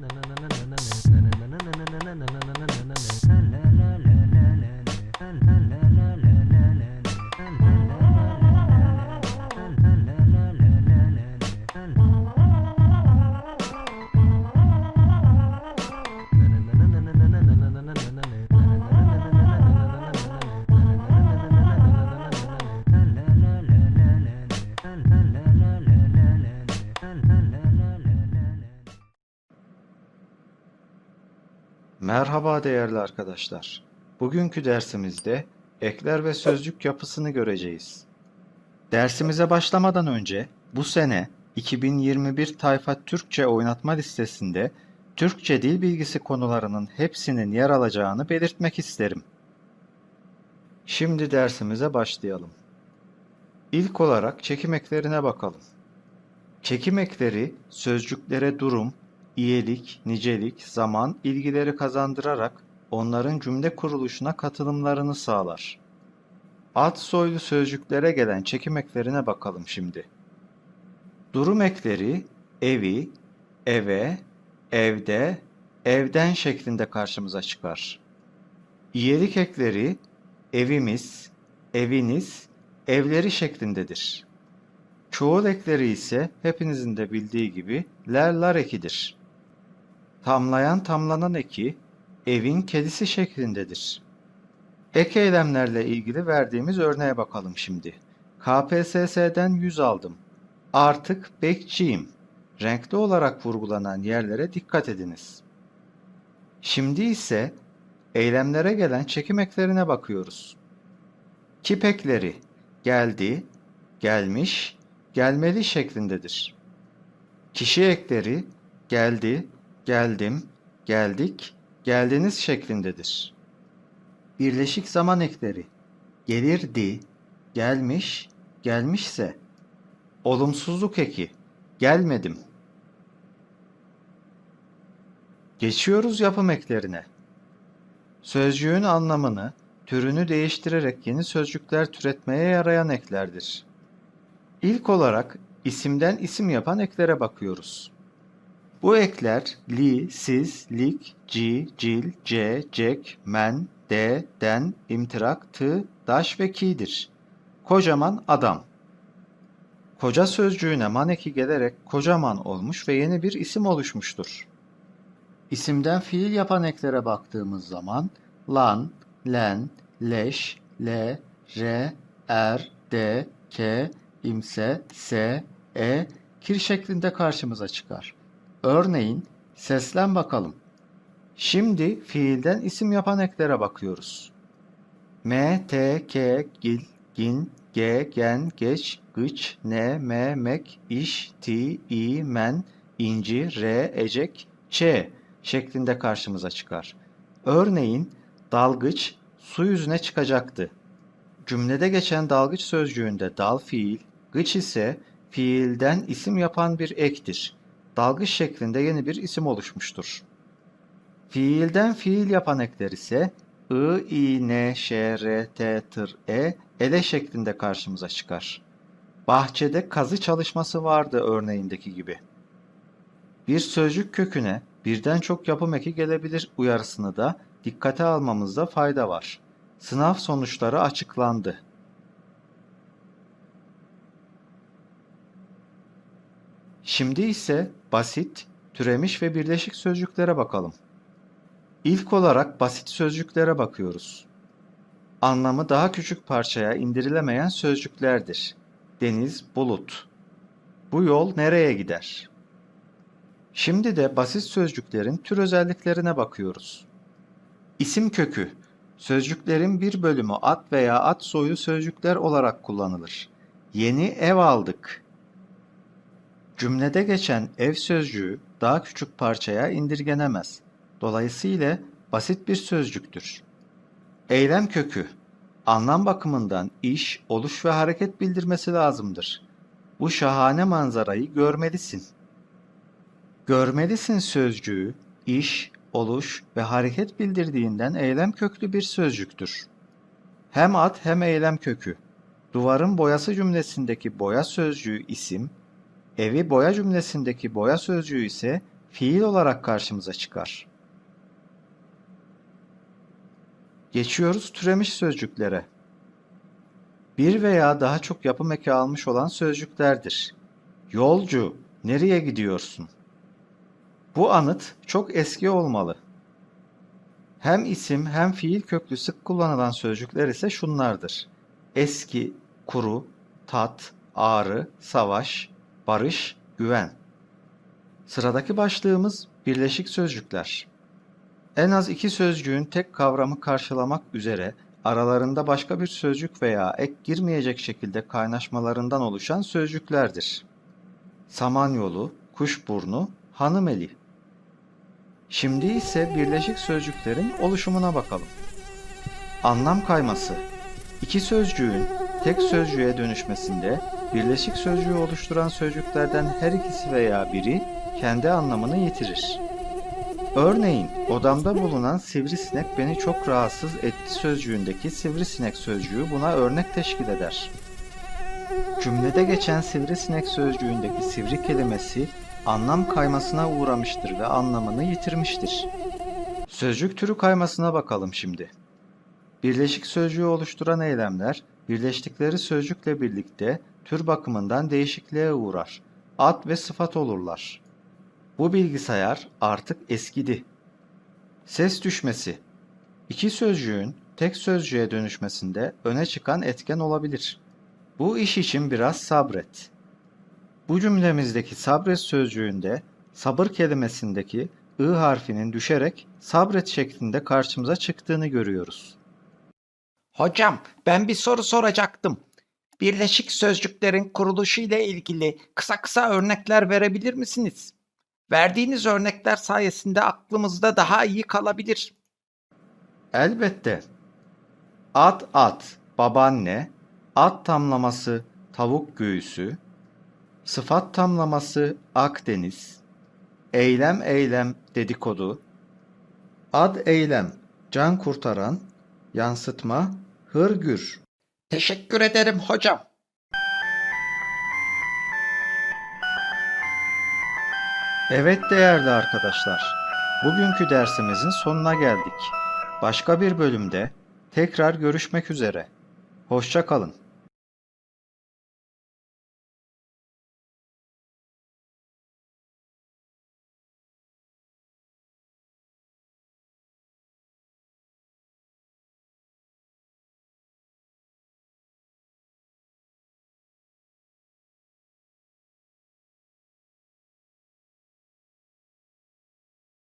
na na Merhaba değerli arkadaşlar. Bugünkü dersimizde ekler ve sözcük yapısını göreceğiz. Dersimize başlamadan önce bu sene 2021 Tayfa Türkçe oynatma listesinde Türkçe dil bilgisi konularının hepsinin yer alacağını belirtmek isterim. Şimdi dersimize başlayalım. İlk olarak çekim eklerine bakalım. Çekim ekleri sözcüklere durum, iyelik, nicelik, zaman, ilgileri kazandırarak onların cümle kuruluşuna katılımlarını sağlar. Ad soylu sözcüklere gelen çekim eklerine bakalım şimdi. Durum ekleri evi, eve, evde, evden şeklinde karşımıza çıkar. İyelik ekleri evimiz, eviniz, evleri şeklindedir. Çoğul ekleri ise hepinizin de bildiği gibi ler lar ekidir. Tamlayan tamlanan eki evin kedisi şeklindedir. Ek eylemlerle ilgili verdiğimiz örneğe bakalım şimdi. KPSS'den 100 aldım. Artık bekçiyim. Renkli olarak vurgulanan yerlere dikkat ediniz. Şimdi ise eylemlere gelen çekim eklerine bakıyoruz. Kip ekleri geldi, gelmiş, gelmeli şeklindedir. Kişi ekleri geldi, geldim, geldik, geldiniz şeklindedir. Birleşik zaman ekleri gelirdi, gelmiş, gelmişse. Olumsuzluk eki gelmedim. Geçiyoruz yapım eklerine. Sözcüğün anlamını, türünü değiştirerek yeni sözcükler türetmeye yarayan eklerdir. İlk olarak isimden isim yapan eklere bakıyoruz. Bu ekler li, siz, lik, ci, cil, ce, cek, men, de, den, imtirak, tı, daş ve ki'dir. Kocaman adam. Koca sözcüğüne man eki gelerek kocaman olmuş ve yeni bir isim oluşmuştur. İsimden fiil yapan eklere baktığımız zaman lan, len, leş, le, re, er, de, ke, imse, se, e, kir şeklinde karşımıza çıkar. Örneğin seslen bakalım. Şimdi fiilden isim yapan eklere bakıyoruz. M, T, K, Gil, Gin, G, Gen, Geç, Gıç, Ne, Me, Mek, İş, Ti, İ, Men, İnci, Re, Ecek, Ç şeklinde karşımıza çıkar. Örneğin dalgıç su yüzüne çıkacaktı. Cümlede geçen dalgıç sözcüğünde dal fiil, gıç ise fiilden isim yapan bir ektir. Dalgıç şeklinde yeni bir isim oluşmuştur. Fiilden fiil yapan ekler ise I, I, N, Ş, R, T, Tır, E, ele şeklinde karşımıza çıkar. Bahçede kazı çalışması vardı örneğindeki gibi. Bir sözcük köküne birden çok yapım eki gelebilir uyarısını da dikkate almamızda fayda var. Sınav sonuçları açıklandı. Şimdi ise basit, türemiş ve birleşik sözcüklere bakalım. İlk olarak basit sözcüklere bakıyoruz. Anlamı daha küçük parçaya indirilemeyen sözcüklerdir. Deniz, bulut. Bu yol nereye gider? Şimdi de basit sözcüklerin tür özelliklerine bakıyoruz. İsim kökü Sözcüklerin bir bölümü ad veya ad soyu sözcükler olarak kullanılır. Yeni ev aldık. Cümlede geçen ev sözcüğü daha küçük parçaya indirgenemez. Dolayısıyla basit bir sözcüktür. Eylem kökü anlam bakımından iş, oluş ve hareket bildirmesi lazımdır. Bu şahane manzarayı görmelisin. Görmelisin sözcüğü iş, oluş ve hareket bildirdiğinden eylem köklü bir sözcüktür. Hem ad hem eylem kökü. Duvarın boyası cümlesindeki boya sözcüğü isim, evi boya cümlesindeki boya sözcüğü ise fiil olarak karşımıza çıkar. Geçiyoruz türemiş sözcüklere. Bir veya daha çok yapım eki almış olan sözcüklerdir. Yolcu, nereye gidiyorsun? Bu anıt çok eski olmalı. Hem isim hem fiil köklü sık kullanılan sözcükler ise şunlardır. Eski, kuru, tat, ağrı, savaş, barış, güven. Sıradaki başlığımız birleşik sözcükler. En az iki sözcüğün tek kavramı karşılamak üzere aralarında başka bir sözcük veya ek girmeyecek şekilde kaynaşmalarından oluşan sözcüklerdir. Samanyolu, kuşburnu, hanımeli. Şimdi ise birleşik sözcüklerin oluşumuna bakalım. Anlam kayması. İki sözcüğün tek sözcüğe dönüşmesinde birleşik sözcüğü oluşturan sözcüklerden her ikisi veya biri kendi anlamını yitirir. Örneğin odamda bulunan sivrisinek beni çok rahatsız etti sözcüğündeki sivrisinek sözcüğü buna örnek teşkil eder. Cümlede geçen sivrisinek sözcüğündeki sivri kelimesi anlam kaymasına uğramıştır ve anlamını yitirmiştir. Sözcük türü kaymasına bakalım şimdi. Birleşik sözcüğü oluşturan eylemler, birleştikleri sözcükle birlikte tür bakımından değişikliğe uğrar. Ad ve sıfat olurlar. Bu bilgisayar artık eskidi. Ses düşmesi. İki sözcüğün tek sözcüğe dönüşmesinde öne çıkan etken olabilir. Bu iş için biraz sabret. Bu cümlemizdeki sabret sözcüğünde sabır kelimesindeki ı harfinin düşerek sabret şeklinde karşımıza çıktığını görüyoruz. Hocam, ben bir soru soracaktım. Birleşik sözcüklerin kuruluşu ile ilgili kısa kısa örnekler verebilir misiniz? Verdiğiniz örnekler sayesinde aklımızda daha iyi kalabilir. Elbette. At at, babaanne, at tamlaması, tavuk göğüsü, sıfat tamlaması, Akdeniz, eylem eylem, dedikodu, ad eylem, can kurtaran, yansıtma, hırgür. Teşekkür ederim hocam. Evet değerli arkadaşlar, bugünkü dersimizin sonuna geldik. Başka bir bölümde tekrar görüşmek üzere. Hoşça kalın.